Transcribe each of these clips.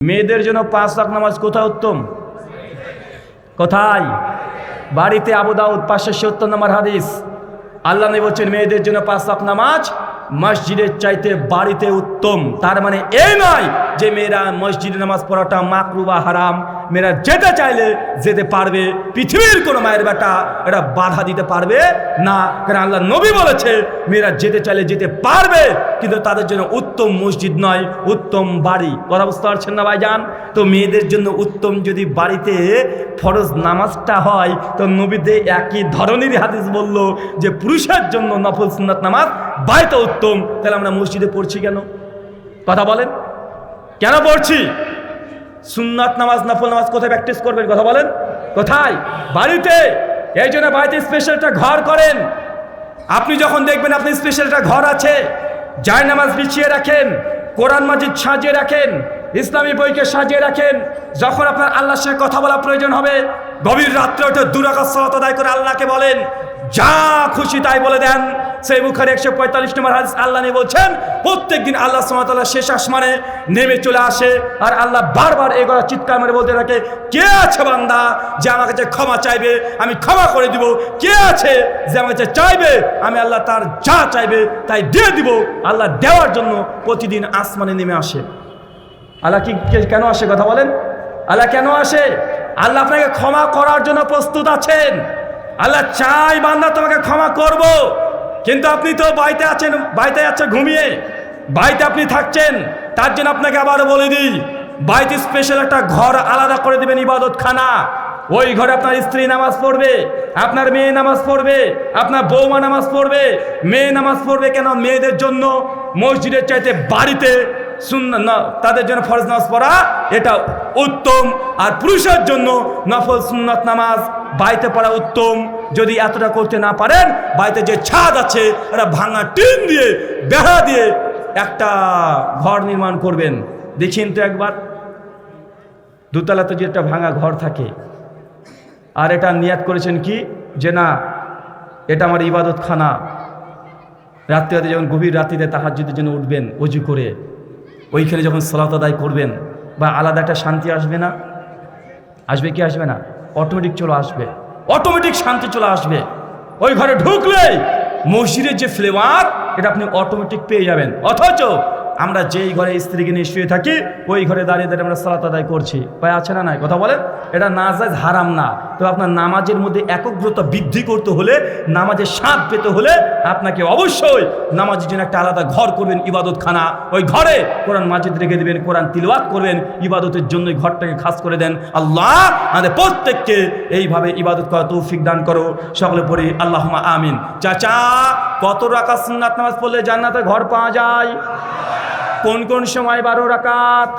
মেয়েদের জন্য পাঁচ লাখ নামাজ কোথায় উত্তম? কোথায়? বাড়িতে আবু দাউদ পাঁচশো সত্তর নম্বর হাদিস। আল্লাহ নবী বলছেন, মেয়েদের জন্য পাঁচ লাখ নামাজ মসজিদের চাইতে বাড়িতে উত্তম। তার মানে এই নয় যে মেয়েরা মসজিদে নামাজ পড়াটা মাকরু বা হারাম মেয়েরা যেতে চাইলে যেতে পারবে। পৃথিবীর কোনো মায়ের বেটা এটা বাধা দিতে পারবে না। কারণ আল্লাহ নবী বলেছে, মেয়েরা যেতে চাইলে যেতে পারবে, কিন্তু তাদের জন্য উত্তম মসজিদ নয়, উত্তম বাড়ি। কথা বুঝতে পারছেন না ভাই ভাইজান? তো মেয়েদের জন্য উত্তম যদি বাড়িতে ফরজ নামাজটা হয়, তো নবীতে একই ধরনেরই হাদিস বলল যে পুরুষের জন্য নফল সুন্নাত নামাজ বাড়িতে উত্তম, তাহলে আমরা মসজিদে পড়ছি কেন? কথা বলেন। কেন পড়ছি? সুন্নাত নামাজ, নফল নামাজ কোথায় প্র্যাকটিস করবেন? কথা বলেন। কোথায়? বাড়িতে। এই জন্য বাড়িতে স্পেশাল একটা ঘর করেন। আপনি যখন দেখবেন আপনি স্পেশাল একটা ঘর আছে, জায় নামাজ বিছিয়ে রাখেন, কোরআন মাজিদ সাজিয়ে রাখেন, ইসলামী বইকে সাজিয়ে রাখেন, যখন আপনার আল্লাহর সঙ্গে কথা বলা প্রয়োজন হবে, গভীর রাত্রে ওঠে দুরাকাত সালাত আদায় করে আল্লাহকে বলেন যা খুশি তাই বলে দেন। সেই মুখার একশো পঁয়তাল্লিশ নম্বর হাদিস আল্লাহ নিয়ে বলছেন প্রত্যেক দিন আল্লাহ সামাতাল্লাহ শেষ আসমানে নেমে চলে আসে আর আল্লাহ বারবার কথা চিৎকার মেরে বলতে থাকে, কে আছে বান্দা যে আমার কাছে ক্ষমা চাইবে? আমি ক্ষমা করে দিব। কে আছে যে আমার কাছে চাইবে? আমি আল্লাহ তার যা চাইবে তাই দিয়ে দিব। আল্লাহ দেওয়ার জন্য প্রতিদিন আসমানে নেমে আসে। আল্লাহ কি কেন আসে কথা বলেন? আল্লাহ কেন আসে? আল্লাহ আপনাকে ক্ষমা করার জন্য প্রস্তুত আছেন। আল্লাহ চাই বান্দা তোমাকে ক্ষমা করব। কিন্তু আপনি তো বাড়িতে আছেন বাড়িতে আছেন, ঘুমিয়ে। বাড়িতে আপনি থাকছেন, তার জন্য আপনাকে আবারও বলে দিই, বাড়িতে স্পেশাল একটা ঘর আলাদা করে দেবেন ইবাদত খানা ওই ঘরে আপনার স্ত্রী নামাজ পড়বে, আপনার মেয়ে নামাজ পড়বে, আপনার বৌমা নামাজ পড়বে। মেয়ে নামাজ পড়বে কেন? মেয়েদের জন্য মসজিদের চাইতে বাড়িতে সুন্না না- তাদের জন্য ফরজ নামাজ পড়া, এটা উত্তম আর পুরুষের জন্য নফল সুন্নত নামাজ বাড়িতে পড়া উত্তম। যদি এতটা করতে না পারেন বাড়িতে যে ছাদ আছে একটা ভাঙা টিন দিয়ে, বেড়া দিয়ে একটা ঘর নির্মাণ করবেন। দেখিন তো একবার। দোতলাতে যে একটা ভাঙা ঘর থাকে। আর এটা নিয়াত করেছেন কি? যে না, এটা আমার ইবাদত খানা রাত্রি যখন গভীর রাত্রিতে তাহার যদি যেন উঠবেন, অজু করে, ওইখানে যখন সলাত আদায় করবেন বা আলাদা একটা শান্তি আসবে না? আসবে কি আসবে না? অটোমেটিক চলে আসবে। অটোমেটিক শান্তি চলে আসবে। ওই ঘরে ঢুকলেই মসজিদের যে ফ্লেভার এটা আপনি অটোমেটিক পেয়ে যাবেন। অথচ আমরা যেই ঘরে স্ত্রীকে নিয়ে শুয়ে থাকি, ওই ঘরে দাঁড়িয়ে দাঁড়িয়ে আমরা সালাত আদায় করছি। ভাই, আছে না নাই? কথা বলেন? এটা নাজাজ হারাম না। তো আপনার নামাজের মধ্যে একগ্রতা বৃদ্ধি করতে হলে, নামাজের স্বাদ পেতে হলে আপনাকে অবশ্যই নামাজের জন্য একটা আলাদা ঘর করবেন ইবাদত খানা ওই ঘরে কোরআন মাজিদ রেখে দেবেন, কোরআন তিলওয়াত করবেন, ইবাদতের জন্য ঘরটাকে খাস করে দেন। আল্লাহ আমাদের প্রত্যেককে এইভাবে ইবাদত করা তৌফিক দান করো। সকলে পড়ি আল্লাহ আমিন। চাচা, কত রাকাত সুন্নাত নামাজ পড়লে জান্নাতে ঘর পাওয়া যায়? কোন কোন সময় বারো রাকাত?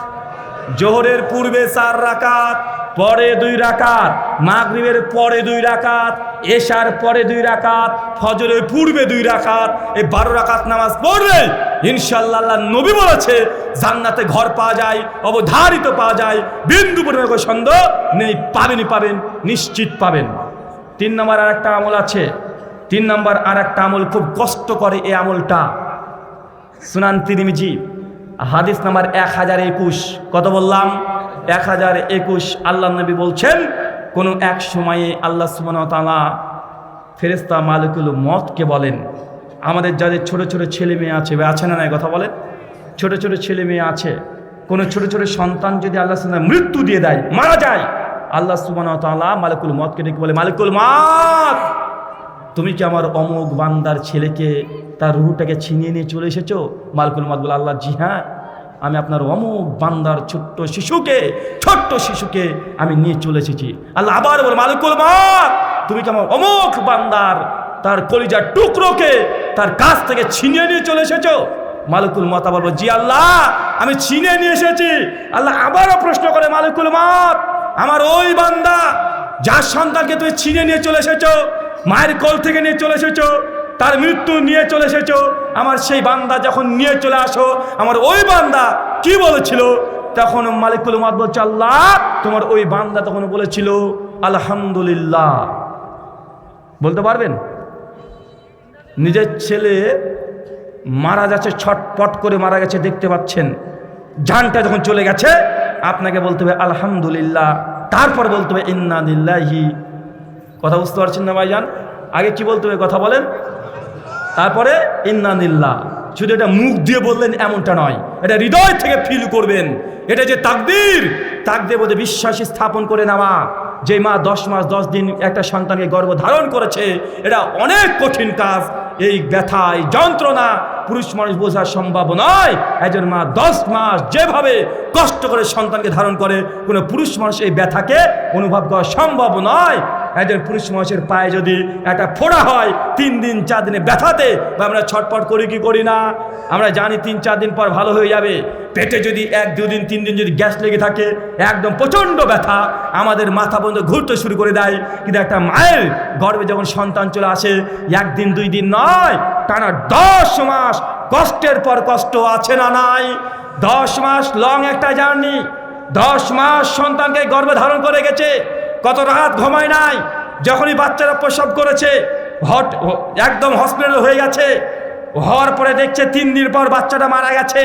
জোহরের পূর্বে চার রাকাত, পরে দুই রাকাত, মাগরিবের পরে দুই রাকাত, এশার পরে দুই রাকাত, ফজরের পূর্বে দুই রাকাত, এই বারো রাকাত নামাজ পড়বে ইনশাল্লাহ নবী বলেছে, জান্নাতে ঘর পাওয়া যায়, অবধারিত পাওয়া যায়, বিন্দু পরিমাণ সন্দেহ নেই, পাবেনই পাবেন, নিশ্চিত পাবেন। তিন নম্বর আর একটা আমল আছে, তিন নম্বর আর একটা আমল খুব কষ্ট করে এই আমলটা। সুনান তিরিমিজি হাদিস নাম্বার এক হাজার একুশ। কত বললাম? এক হাজার একুশ। আল্লাহ নবী বলছেন, কোনো এক সময়ে আল্লাহ সুমনতালা ফেরেস্তা মালিকুল মতকে বলেন, আমাদের যাদের ছোট ছোট ছেলে মেয়ে আছে বা আছে না নাই কথা বলেন? ছোট ছোট ছেলে মেয়ে আছে, কোনো ছোট ছোট সন্তান যদি আল্লাহ সুবহানাহু মৃত্যু দিয়ে দেয়, মারা যায়? আল্লাহ সুবহানাহু মালিকুল মতকে ডেকে বলে, মালিকুল মত তুমি কি আমার অমোক বান্দার ছেলেকে তার রুহটাকে ছিনিয়ে নিয়ে চলে এসেছ? মালকুল মাদুল আল্লাহ জি হ্যাঁ আমি আপনার অমুক বান্দার ছোট্ট শিশুকে ছোট্ট শিশুকে আমি নিয়ে চলে এসেছি। আল্লাহ আবার বল, মালকুল মাত তুমি কি আমার অমুক বান্দার তার কলিজার টুকরোকে তার কাছ থেকে ছিনিয়ে নিয়ে চলে এসেছ? মালিকুল মত আবার জি আল্লাহ, আমি ছিনিয়ে নিয়ে এসেছি। আল্লাহ আবারও প্রশ্ন করে, মালিকুল মত আমার ওই বান্দা, যার সন্তানকে তুমি ছিনিয়ে নিয়ে চলে এসেছ, মায়ের কোল থেকে নিয়ে চলে এসেছ তার মৃত্যু নিয়ে চলে এসেছ। আমার সেই বান্দা যখন নিয়ে চলে আসো, আমার ওই বান্দা কি বলেছিল? তখন মালিকুল মাদ বলছে, আল্লাহ, তোমার ওই বান্দা তখন বলেছিল, আলহামদুলিল্লাহ। বলতে পারবেন? নিজের ছেলে মারা যাচ্ছে, ছটপট করে মারা গেছে, দেখতে পাচ্ছেন। জানটা যখন চলে গেছে, আপনাকে বলতে হবে, আলহামদুলিল্লাহ। তারপর বলতে হবে, ইন্না দিল্লাহি কথা বুঝতে পারছেন না ভাইজান? আগে কি বলতে হবে, কথা বলেন। তারপরে ইন্নানিল্লাহ শুধু এটা মুখ দিয়ে বললেন এমনটা নয়, এটা হৃদয় থেকে ফিল করবেন। এটা যে তাকদির, তাকদের মধ্যে বিশ্বাসী স্থাপন করে নেওয়া। যে মা দশ মাস, দশ দিন একটা সন্তানকে গর্ভ ধারণ করেছে, এটা অনেক কঠিন কাজ। এই ব্যথা, এই যন্ত্রণা পুরুষ মানুষ বোঝা সম্ভব নয়। একজন মা দশ মাস যেভাবে কষ্ট করে সন্তানকে ধারণ করে, কোনো পুরুষ মানুষ এই ব্যথাকে অনুভব করা সম্ভব নয়। একজন পুরুষ মানুষের পায়ে যদি একটা ফোড়া হয়, তিন দিন, চার দিনে ব্যথাতে, বা আমরা ছটপট করি কি করি না? আমরা জানি তিন, চার দিন পর ভালো হয়ে যাবে। পেটে যদি এক দুদিন তিন দিন যদি গ্যাস লেগে থাকে, একদম প্রচণ্ড ব্যথা। আমাদের মাথা বন্ধ ঘুরতে শুরু করে দেয়। কিন্তু একটা মায়ের গর্ভে যখন সন্তান চলে আসে, একদিন, দুই দিন নয়, টানা দশ মাস, কষ্টের পর কষ্ট আছে না নাই? দশ মাস লং একটা জার্নি। দশ মাস সন্তানকে গর্ভে ধারণ করে গেছে। কত রাত ঘুমায় নাই, যখনই বাচ্চারা প্রসব করেছে, হট, একদম হসপিটাল হয়ে গেছে, হওয়ার পরে দেখছে তিন দিন পর বাচ্চাটা মারা গেছে।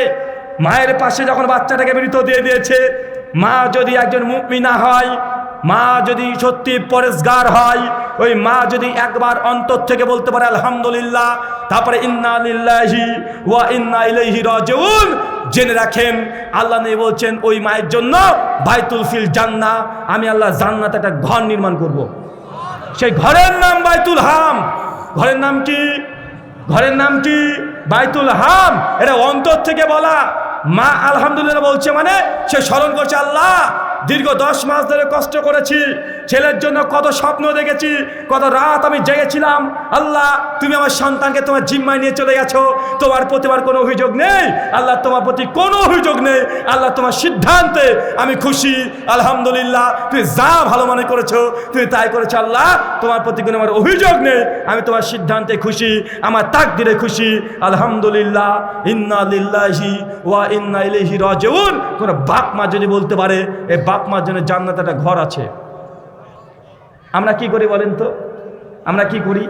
মায়ের পাশে যখন বাচ্চাটাকে মৃত দিয়ে দিয়েছে, মা যদি একজন মুকমিনা হয় মা যদি সত্যি পরেশগার হয়, ওই মা যদি একবার অন্তর থেকে বলতে পারে, আলহামদুলিল্লাহ তারপরে ইন্না লিল্লাহি ওয়া ইন্না ইলাইহি রাজিউন জেনে রাখেন, আল্লাহ নেই বলছেন, ওই মায়ের জন্য বাইতুল ফিল জান্না আমি আল্লাহ জান্নাত একটা ঘর নির্মাণ করব। সেই ঘরের নাম বাইতুল হাম। ঘরের নাম কি? ঘরের নাম কি? বাইতুল হাম। এটা অন্তর থেকে বলা। মা আলহামদুলিল্লাহ বলছে মানে সে স্মরণ করছে আল্লাহ। দীর্ঘ দশ মাস ধরে কষ্ট করেছি। ছেলের জন্য কত স্বপ্ন দেখেছি, কত রাত আমি জেগেছিলাম। আল্লাহ, তুমি আমার সন্তানকে তোমার জিম্মায় নিয়ে চলে গেছো। তোমার প্রতি আমার কোনো অভিযোগ নেই, আল্লাহ তোমার প্রতি কোনো অভিযোগ নেই। আল্লাহ তোমার সিদ্ধান্তে আমি খুশি। আলহামদুলিল্লাহ, তুমি যা ভালো মনে করেছ, তুমি তাই করেছ, আল্লাহ। তোমার প্রতি কোনো আমার অভিযোগ নেই, আমি তোমার সিদ্ধান্তে খুশি, আমার তাক দিলে খুশি। আলহামদুলিল্লাহ, ইন্না লিল্লাহি ওয়া ইন্না ইলাইহি রাজিউন। কোন বাপ মা যদি বলতে পারে এই বাপ মার জন্য জান্নাতে একটা ঘর আছে। আমরা কি করি বলেন তো? আমরা কি করি?